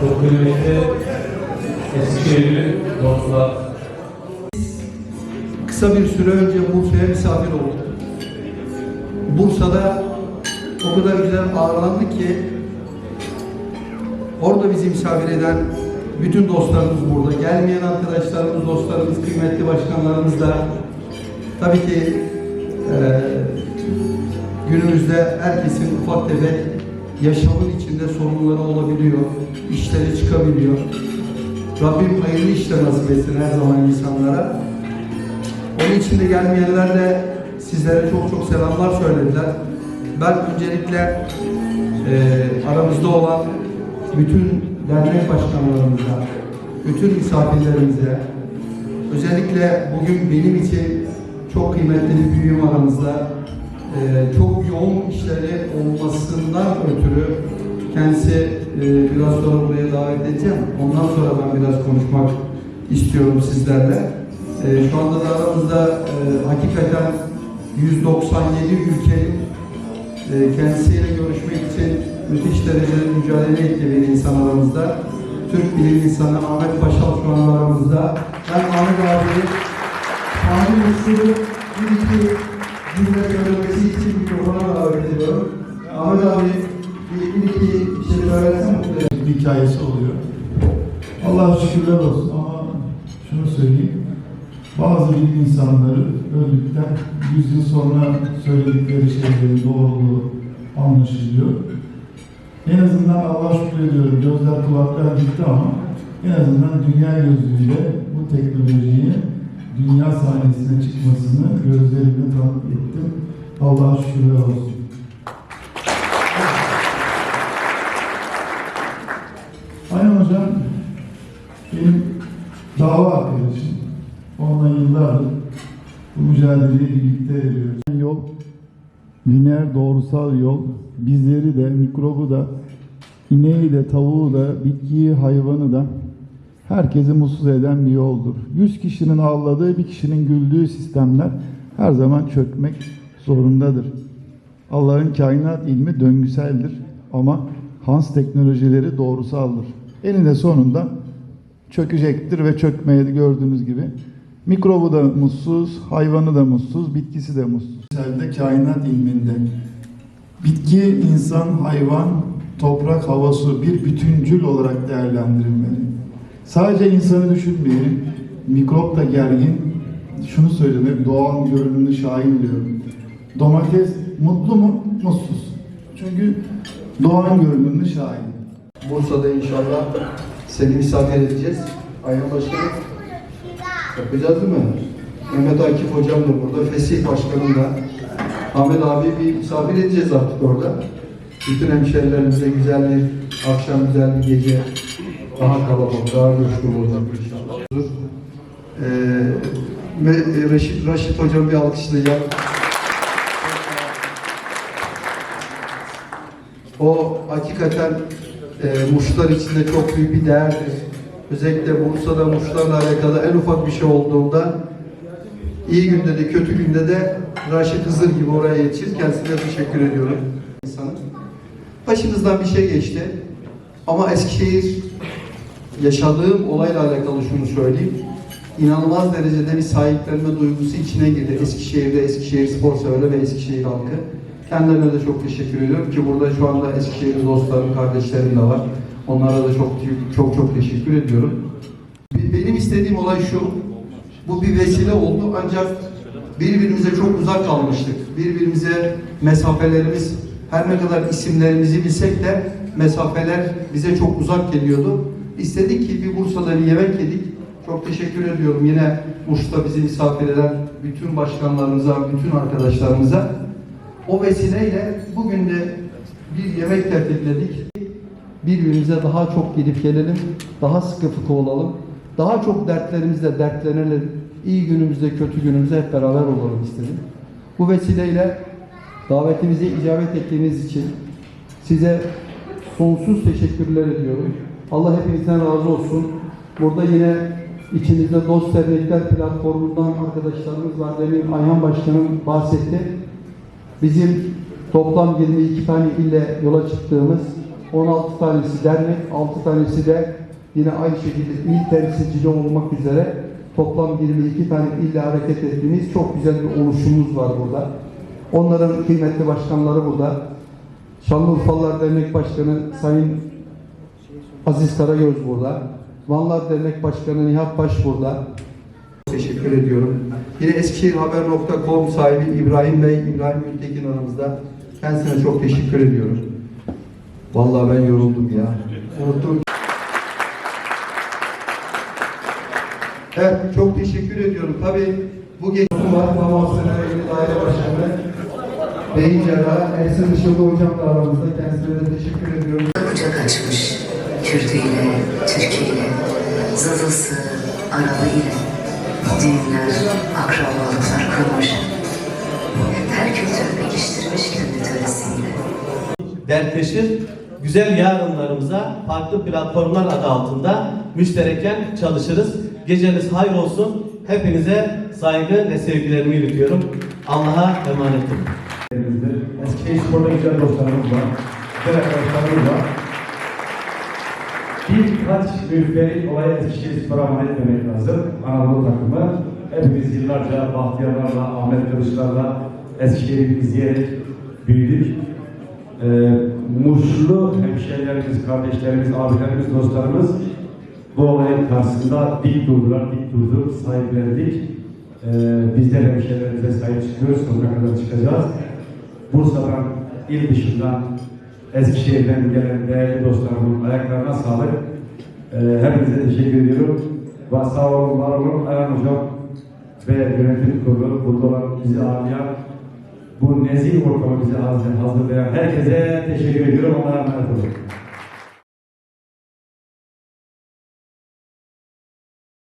Çok kıymetli dostlar, Kısa bir süre önce Bursa'ya misafir olduk. Bursa'da o kadar güzel ağırlandık ki orada bizi misafir eden bütün dostlarımız burada. Gelmeyen arkadaşlarımız, dostlarımız, kıymetli başkanlarımız da tabii ki eee, günümüzde herkesin ufak tefek yaşamın içinde sorunları olabiliyor. işleri çıkabiliyor. Rabbim hayırlı işler nasip etsin her zaman insanlara. Onun için de gelmeyenler de sizlere çok çok selamlar söylediler. Ben öncelikle eee, aramızda olan bütün dernek başkanlarımıza, bütün misafirlerimize, özellikle bugün benim için çok kıymetli bir büyüğüm aramızda, eee, çok yoğun işleri olmasından ötürü kendisi eee, biraz sonra buraya davet edeceğim. Ondan sonra ben biraz konuşmak istiyorum sizlerle. Ee, şu anda da aramızda e, hakikaten 197 ülkenin e, kendisiyle görüşmek için müthiş derecede mücadele ettiği bir insan aramızda. Türk bilim insanı Ahmet Paşal şu an aramızda. Ben Ahmet abiyi Tanrı usulü bir iki cümle söylemesi için mikrofona davet ediyorum. Ahmet abi bir, iki bir şey söylersen mutlu ederim. hikayesi oluyor. Allah şükürler olsun ama şunu söyleyeyim. Bazı bilim insanları öldükten 100 yıl sonra söyledikleri şeylerin doğruluğu anlaşılıyor. En azından Allah şükür ediyorum gözler kulaklar gitti ama en azından dünya gözüyle bu teknolojiyi dünya sahnesine çıkmasını gözlerimle tanık ettim. Allah'a şükürler olsun. Aynen hocam benim dava arkadaşım. Onunla yıllardır bu mücadeleyi birlikte veriyoruz. Yol, lineer doğrusal yol bizleri de, mikrobu da, ineği de, tavuğu da, bitkiyi, hayvanı da herkesi mutsuz eden bir yoldur. 100 kişinin ağladığı, bir kişinin güldüğü sistemler her zaman çökmek zorundadır. Allah'ın kainat ilmi döngüseldir ama Hans teknolojileri doğrusaldır. Eninde sonunda çökecektir ve çökmeye de gördüğünüz gibi mikrobu da mutsuz, hayvanı da mutsuz, bitkisi de mutsuz. Selde kainat ilminde bitki, insan, hayvan, toprak, hava, su bir bütüncül olarak değerlendirilmeli. Sadece insanı düşünmeyelim. Mikrop da gergin. Şunu söyleyeyim hep doğan görünümlü şahin diyorum. Domates mutlu mu? Mutsuz. Çünkü doğan görünümlü şahin. Bursa'da inşallah seni misafir edeceğiz. Ayhan Başkanım. Yapacağız değil mi? Mehmet Akif Hocam da burada, Fesih Başkanım da. Ahmet abi bir misafir edeceğiz artık orada. Bütün hemşehrilerimize güzel bir akşam, güzel bir gece. Daha kalabalık, daha coşkulu olacak inşallah. Ee, ve Reşit, Raşit Hocam bir alkışlayacağım. O hakikaten e, muşlar içinde çok büyük bir değerdir. Özellikle Bursa'da muşlarla alakalı en ufak bir şey olduğunda iyi günde de kötü günde de Raşit Hızır gibi oraya yetişir. Kendisine teşekkür ediyorum. İnsanın. Başınızdan bir şey geçti. Ama Eskişehir yaşadığım olayla alakalı şunu söyleyeyim. İnanılmaz derecede bir sahiplenme duygusu içine girdi. Eskişehir'de Eskişehir spor severler ve Eskişehir halkı. Kendilerine de çok teşekkür ediyorum ki burada şu anda Eskişehir dostlarım, kardeşlerim de var. Onlara da çok çok çok teşekkür ediyorum. Benim istediğim olay şu. Bu bir vesile oldu ancak birbirimize çok uzak kalmıştık. Birbirimize mesafelerimiz her ne kadar isimlerimizi bilsek de mesafeler bize çok uzak geliyordu. İstedik ki bir Bursa'da bir yemek yedik. Çok teşekkür ediyorum yine Muş'ta bizi misafir eden bütün başkanlarımıza, bütün arkadaşlarımıza. O vesileyle bugün de bir yemek tertipledik. Birbirimize daha çok gidip gelelim, daha sıkı fıkı olalım, daha çok dertlerimizle dertlenelim, iyi günümüzde, kötü günümüzde hep beraber olalım istedim. Bu vesileyle davetimize icabet ettiğiniz için size sonsuz teşekkürler ediyorum. Allah hepinizden razı olsun. Burada yine içinizde Dost Dernekler platformundan arkadaşlarımız var. Demin Ayhan Başkanım bahsetti. Bizim toplam 22 tane ille yola çıktığımız 16 tanesi dernek, 6 tanesi de yine aynı şekilde il temsilciliği olmak üzere toplam 22 tane ille hareket ettiğimiz çok güzel bir oluşumumuz var burada. Onların kıymetli başkanları burada. Şanlıurfalılar Dernek Başkanı Sayın Aziz Karagöz burada. Vanlar Dernek Başkanı Nihat Baş burada. Teşekkür ediyorum. Yine eskişehirhaber.com sahibi İbrahim Bey, İbrahim Gültekin aramızda. Kendisine çok teşekkür ediyorum. Vallahi ben yoruldum ya. Unuttum. Evet, çok teşekkür ediyorum. Tabii bu geçim var. Tamam Sene Yeni Daire Başkanı. Beyin Cerrahı Ersin Işıldı Hocam da aramızda. Kendisine de teşekkür ediyorum. kucak açmış. Kürtüyle, Türkiyle, Zazısı, Arabı ile düğünler, akrabalıklar kurmuş. Her kültürü geliştirmiş kendi töresiyle. dertleşir, güzel yarınlarımıza farklı platformlar adı altında müştereken çalışırız. Geceniz hayır olsun. Hepinize saygı ve sevgilerimi iletiyorum. Allah'a emanetim. Eskişehir Spor'da güzel dostlarımız var. Güzel arkadaşlarımız var. Birkaç müferit olaya Spor'a mal etmemek lazım. Anadolu takımı. Hepimiz yıllarca Bahtiyarlarla, Ahmet Kılıçlarla Eskişehir'i izleyerek büyüdük. Ee, Muşlu hemşehrilerimiz, kardeşlerimiz, abilerimiz, dostlarımız bu olayın karşısında dik durdular, dik durduk, sahiplendik. Ee, biz de hemşehrilerimize sahip çıkıyoruz, sonuna kadar çıkacağız. Bursa'dan, il dışından, Eskişehir'den gelen değerli dostlarımın ayaklarına sağlık. Ee, hepinize teşekkür ediyorum. Va- Sağ olun, var olun. Ayhan Hocam ve yönetim kurulu, burada olan bizi ağırlayan, bu nezih ortamı bize hazır- hazırlayan herkese teşekkür ediyorum. Allah'a emanet olun.